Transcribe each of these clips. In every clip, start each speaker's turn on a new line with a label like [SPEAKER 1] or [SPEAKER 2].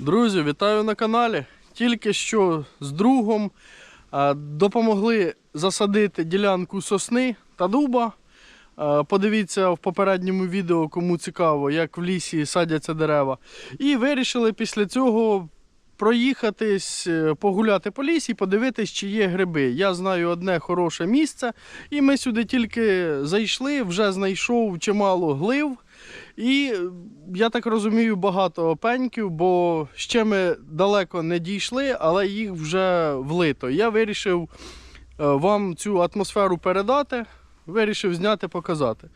[SPEAKER 1] Друзі, вітаю на каналі. Тільки що з другом допомогли засадити ділянку сосни та дуба. Подивіться в попередньому відео, кому цікаво, як в лісі садяться дерева. І вирішили після цього проїхатись, е, погуляти по лісі подивитись, чи є гриби. Я знаю одне хороше місце, і ми сюди тільки зайшли, вже знайшов чимало глив. І е, я так розумію, багато пеньків, бо ще ми далеко не дійшли, але їх вже влито. Я вирішив е, вам цю атмосферу передати, вирішив зняти, показати.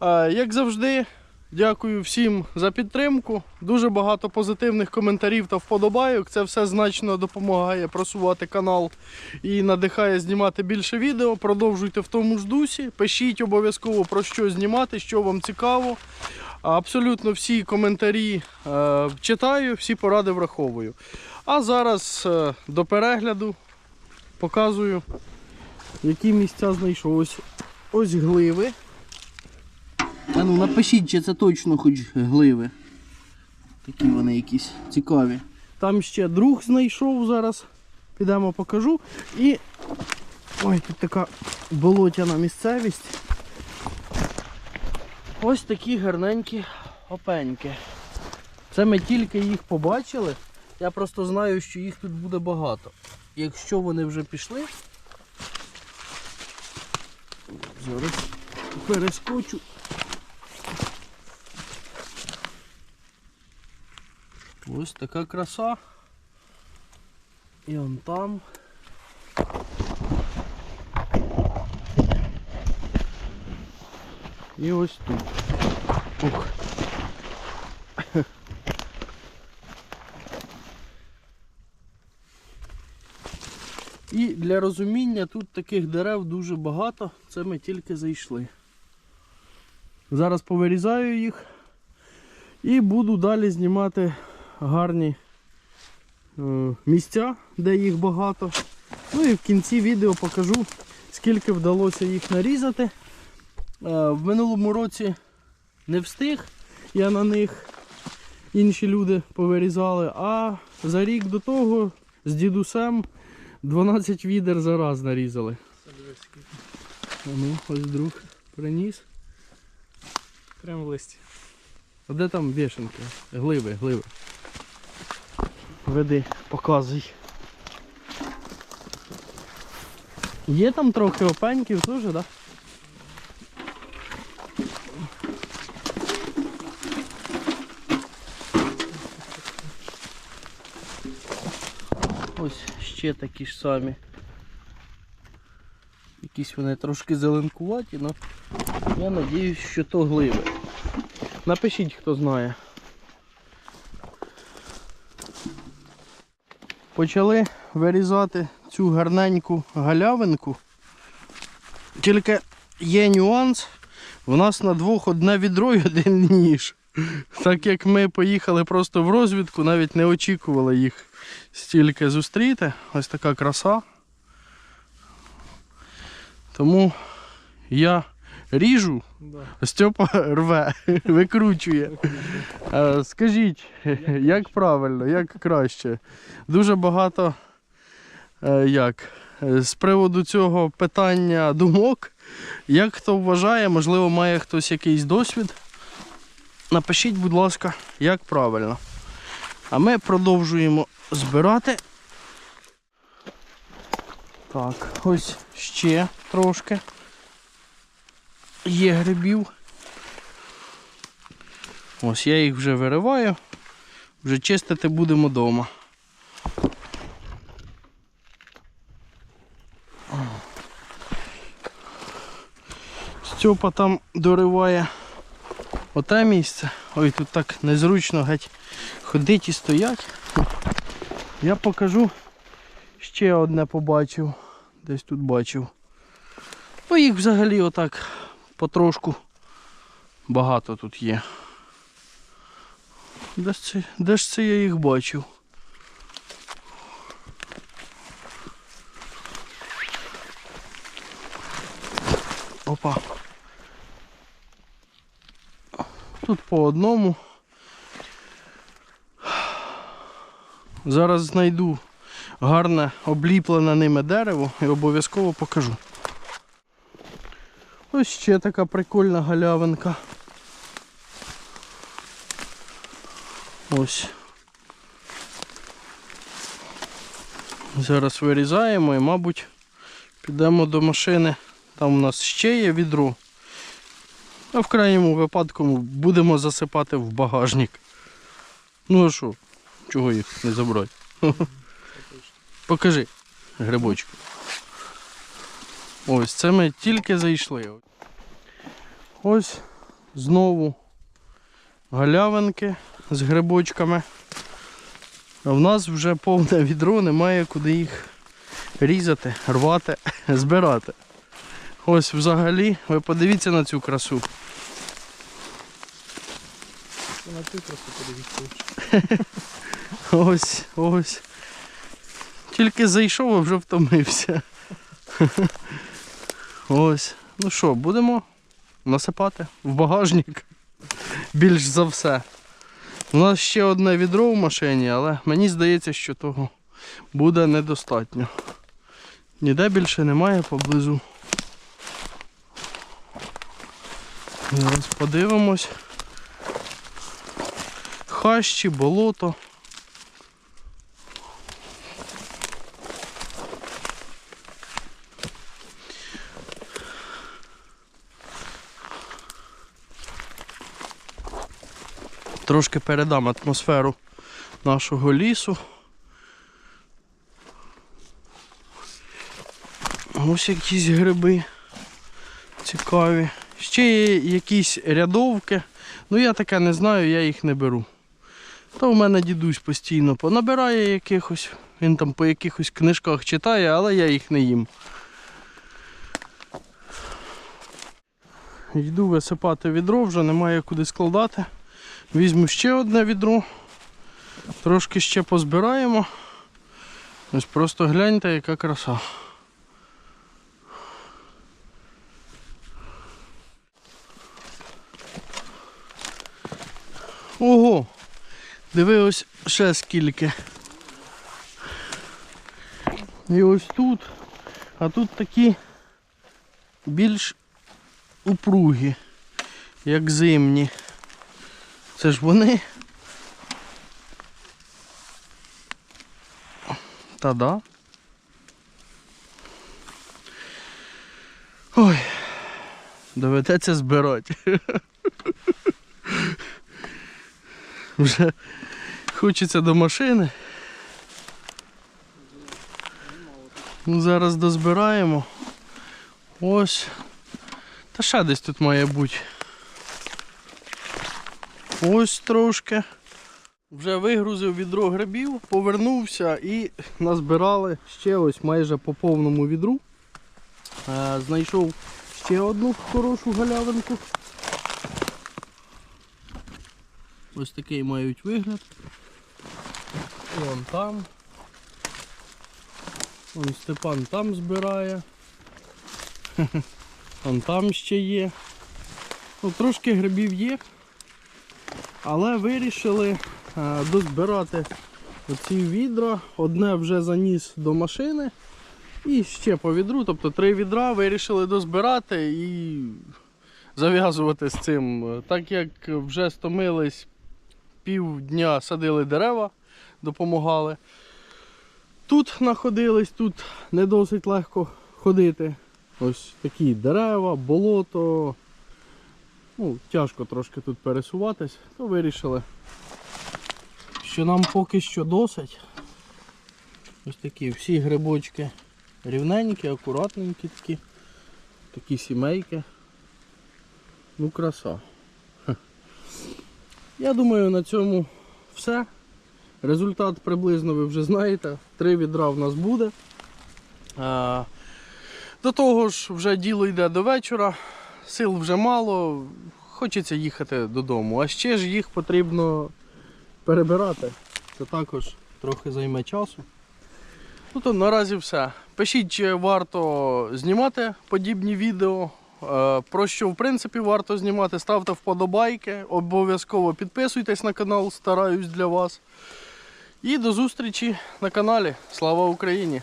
[SPEAKER 1] Е, Як завжди, дякую всім за підтримку. Дуже багато позитивних коментарів та вподобайок. Це все значно допомагає просувати канал і надихає знімати більше відео. Продовжуйте в тому ж дусі. Пишіть обов'язково про що знімати, що вам цікаво. Абсолютно всі коментарі е, читаю, всі поради враховую. А зараз е, до перегляду показую, які місця знайшов. Ось, ось гливи. А ну напишіть, чи це точно хоч гливи. Такі вони якісь цікаві. Там ще друг знайшов зараз. Підемо покажу. І ой, тут така болотяна місцевість. Ось такі гарненькі опеньки. Це ми тільки їх побачили. Я просто знаю, що їх тут буде багато. Якщо вони вже пішли, зараз перескочу. Ось така краса. І он там. І ось тут. Ух. І для розуміння тут таких дерев дуже багато, це ми тільки зайшли. Зараз повирізаю їх і буду далі знімати гарні е, місця, де їх багато. Ну і в кінці відео покажу, скільки вдалося їх нарізати. Е, В минулому році не встиг, я на них інші люди повирізали, а за рік до того з дідусем 12 відер за раз нарізали. Ну, ось друг приніс.
[SPEAKER 2] Прямо в листі.
[SPEAKER 1] А де там вішенки? Гливи, гливи. Веди, показуй. Є там трохи опеньків теж, так? Ось ще такі ж самі. Якісь вони трошки зеленкуваті, але я сподіваюся, що то гливи. Напишіть, хто знає. Почали вирізати цю гарненьку галявинку. Тільки є нюанс. У нас на двох одне відро і один ніж. Так як ми поїхали просто в розвідку, навіть не очікували їх стільки зустріти. Ось така краса. Тому я ріжу,
[SPEAKER 2] Да.
[SPEAKER 1] Степа рве, викручує. Е, Скажіть, як правильно, як краще? Дуже багато е, як, е, з приводу цього питання думок. Як хто вважає, можливо, має хтось якийсь досвід. Напишіть, будь ласка, як правильно. А ми продовжуємо збирати. Так, ось ще трошки є грибів. Ось я їх вже вириваю, вже чистити будемо вдома. Степа там дориває оте місце. Ой, тут так незручно геть ходить і стоять. Я покажу ще одне побачив. Десь тут бачив. Ну їх взагалі отак потрошку багато тут є. Де ж це, де ж це я їх бачив? Опа. Тут по одному. Зараз знайду гарне обліплене ними дерево і обов'язково покажу. Ось ще така прикольна галявинка. Ось. Зараз вирізаємо і, мабуть, підемо до машини. Там у нас ще є відро. А в крайньому випадку будемо засипати в багажник. Ну а що? Чого їх не забрати? Покажи грибочки. Ось це ми тільки зайшли. Ось знову галявинки з грибочками. А в нас вже повне відро, немає куди їх різати, рвати, збирати. Ось взагалі, ви подивіться на цю красу.
[SPEAKER 2] На ту красу подивіться.
[SPEAKER 1] Ось, ось. Тільки зайшов, а вже втомився. Ось. Ну що, будемо насипати в багажник. Більш за все. У нас ще одне відро в машині, але мені здається, що того буде недостатньо. Ніде більше немає поблизу. Зараз подивимось. Хащі, болото. Трошки передам атмосферу нашого лісу. Ось якісь гриби цікаві. Ще є якісь рядовки. Ну я таке не знаю, я їх не беру. Та у мене дідусь постійно понабирає якихось, він там по якихось книжках читає, але я їх не їм. Йду висипати відро, вже немає куди складати. Візьму ще одне відро. Трошки ще позбираємо. Ось просто гляньте, яка краса. Ого! Диви ось ще скільки. І ось тут, а тут такі більш упругі, як зимні. Це ж вони. Та да. Ой, доведеться збирати. Вже хочеться до машини. Ну, зараз дозбираємо. Ось. Та ще десь тут має бути. Ось трошки. Вже вигрузив відро грибів, повернувся і назбирали ще ось майже по повному відру. Е, Знайшов ще одну хорошу галявинку. Ось такий мають вигляд. Вон там. Вон Степан там збирає. Вон там ще є. Ну, трошки грибів є. Але вирішили е, дозбирати оці відра. Одне вже заніс до машини. І ще по відру, тобто три відра вирішили дозбирати і зав'язувати з цим. Так як вже стомились півдня садили дерева, допомагали. Тут знаходились, тут не досить легко ходити. Ось такі дерева, болото. Ну, тяжко трошки тут пересуватись, то вирішили, що нам поки що досить. Ось такі всі грибочки рівненькі, акуратненькі такі, такі сімейки. Ну, краса. Я думаю, на цьому все. Результат приблизно ви вже знаєте. Три відра в нас буде. До того ж, вже діло йде до вечора, сил вже мало, хочеться їхати додому. А ще ж їх потрібно перебирати. Це також трохи займе часу. Ну то наразі все. Пишіть, чи варто знімати подібні відео. Е, Про що в принципі варто знімати, ставте вподобайки, обов'язково підписуйтесь на канал, стараюсь для вас. І до зустрічі на каналі. Слава Україні!